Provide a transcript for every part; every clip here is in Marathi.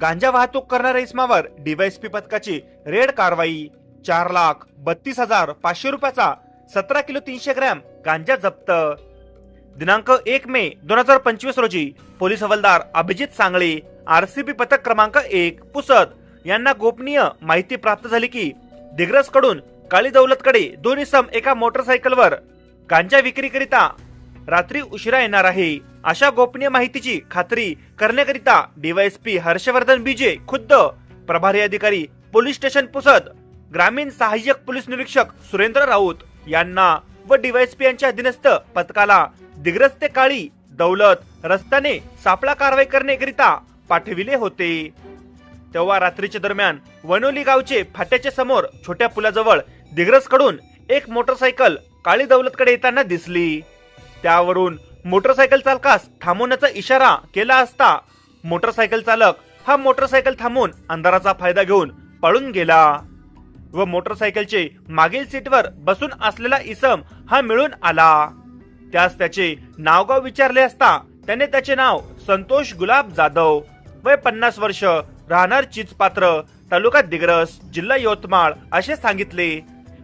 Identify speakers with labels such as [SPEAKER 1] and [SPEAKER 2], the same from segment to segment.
[SPEAKER 1] गांजा वाहतूक करणाऱ्या इसमावर डीवायएसपी पथकाची रेड कारवाई. चार लाख बत्तीस हजार पाचशे रुपयाचा सतरा किलो तीनशे ग्रॅम गांजा जप्त. दिनांक एक मे दोन हजार पंचवीस रोजी पोलीस हवालदार अभिजित सांगळे आरसीबी पथक क्रमांक एक पुसद यांना गोपनीय माहिती प्राप्त झाली की दिग्रसकडून काळी दौलतकडे दोन इसम एका मोटरसायकलवर गांजा विक्रीकरिता रात्री उशिरा येणार आहे. अशा गोपनीय माहितीची खात्री करण्याकरिता डीवायएसपी हर्षवर्धन बीजे खुद्द प्रभारी अधिकारी पोलीस स्टेशन पुसद ग्रामीण सहाय्यक पोलीस निरीक्षक सुरेंद्र राऊत यांना व डीवायएसपी यांच्या अधीनस्थ पथकाला दिग्रस्ते काळी दौलत रस्त्याने सापळा कारवाई करण्याकरिता पाठविले होते. तेव्हा रात्रीच्या दरम्यान वनोली गावचे फाट्याच्या समोर छोट्या पुलाजवळ दिग्रसकडून एक मोटरसायकल काळी दौलतकडे येताना दिसली. त्यावरून मोटरसायकल चालकास थांबवण्याचा इशारा केला असता मोटरसायकल चालक हा मोटरसायकल थांबवून अंधाराचा फायदा घेऊन पळून गेला. व मोटरसायकलचे मागील सीटवर बसून असलेला इसम हा मिळून आला. त्यास त्याचे नावगाव विचारले असता त्याने त्याचे नाव संतोष गुलाब जाधव वय पन्नास वर्ष राहणार चिचपात्र तालुका दिग्रस जिल्हा यवतमाळ असे सांगितले.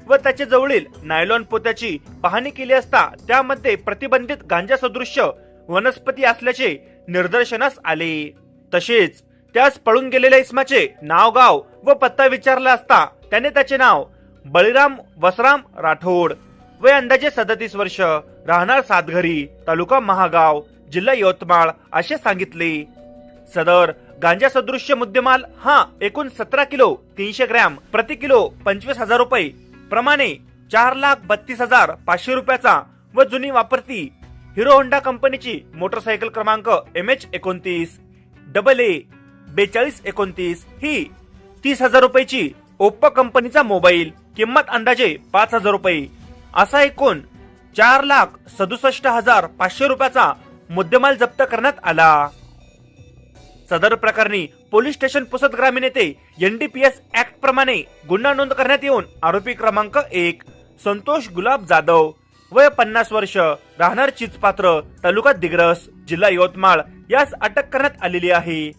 [SPEAKER 1] व त्याच्या जवळील नायलॉन पोत्याची पाहणी केली असता त्यामध्ये प्रतिबंधित गांजा सदृश्य वनस्पती असल्याचे निदर्शनास आले. तसेच त्यास पळून गेलेल्या इस्माचे नाव गाव व पत्ता विचारला असता त्याने त्याचे नाव बळीराम वसराम राठोड वय अंदाजे सदतीस वर्ष राहणार सातघरी तालुका महागाव जिल्हा यवतमाळ असे सांगितले. सदर गांजा सदृश्य मुद्देमाल हा एकूण सतरा किलो तीनशे ग्रॅम प्रति किलो पंचवीस हजार रुपये प्रमाणे चार लाख बत्तीस हजार पाचशे रुपयाचा व जुनी वापरती हिरो होंडा कंपनीची मोटरसायकल क्रमांक एम एच एकोणतीस डबल ए बेचाळीस एकोणतीस ही तीस हजार रुपयाची ओप्पो कंपनीचा मोबाईल. किंमत अंदाजे पाच हजार रुपये. असा एकूण चार लाख सदुसष्ट हजार पाचशे रुपयाचा मुद्देमाल जप्त करण्यात आला. सदर प्रकरणी पोलीस स्टेशन पुसद ग्रामीण येथे एनडीपीएस ऍक्ट प्रमाणे गुन्हा नोंद करण्यात येऊन आरोपी क्रमांक एक संतोष गुलाब जाधव वय पन्नास वर्ष राहणार चिचपात्र तालुका दिग्रस जिल्हा यवतमाळ यास अटक करण्यात आलेली आहे.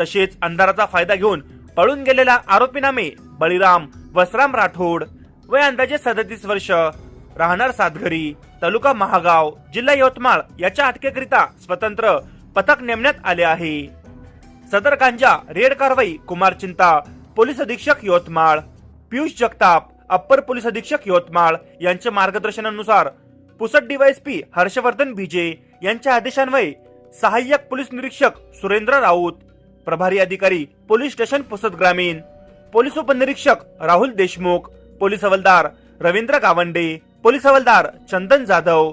[SPEAKER 1] तसेच अंधाराचा फायदा घेऊन पळून गेलेला आरोपी नामे बळीराम वसराम राठोड वय अंदाजे सदतीस वर्ष राहणार सातघरी तालुका महागाव जिल्हा यवतमाळ याच्या अटकेकरिता स्वतंत्र पथक नेमण्यात आले आहे. सदर गांजा रेड कारवाई कुमार चिंता पोलीस अधीक्षक यवतमाळ. पियुष जगताप अप्पर पोलीस अधीक्षक यवतमाळ यांच्या मार्गदर्शनानुसार पुसद डीवायएसपी हर्षवर्धन भिजे यांच्या आदेशान्वये सहाय्यक पोलीस निरीक्षक सुरेंद्र राऊत प्रभारी अधिकारी पोलीस स्टेशन पुसद ग्रामीण पोलीस उपनिरीक्षक राहुल देशमुख पोलीस हवालदार रवींद्र गावंडे पोलीस हवालदार चंदन जाधव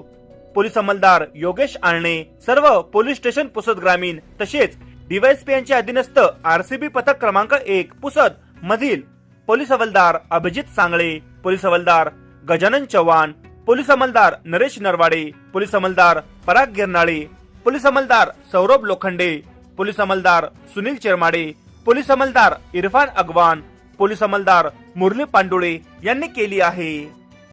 [SPEAKER 1] पोलीस अंमलदार योगेश आळणे सर्व पोलीस स्टेशन पुसद ग्रामीण तसेच डीवायएसपी यांच्या अधीनस्थ आरसीबी पथक क्रमांक एक पुसद मधील पोलीस हवालदार अभिजित सांगळे पोलीस हवालदार गजानन चव्हाण पोलीस अंमलदार नरेश नरवाडे पोलीस अंमलदार पराग गिरनाळे पोलीस अंमलदार सौरभ लोखंडे पोलीस अंमलदार सुनील चिरमाडे पोलीस अंमलदार इरफान अगवान पोलीस अंमलदार मुरली पांडुळे यांनी केली आहे.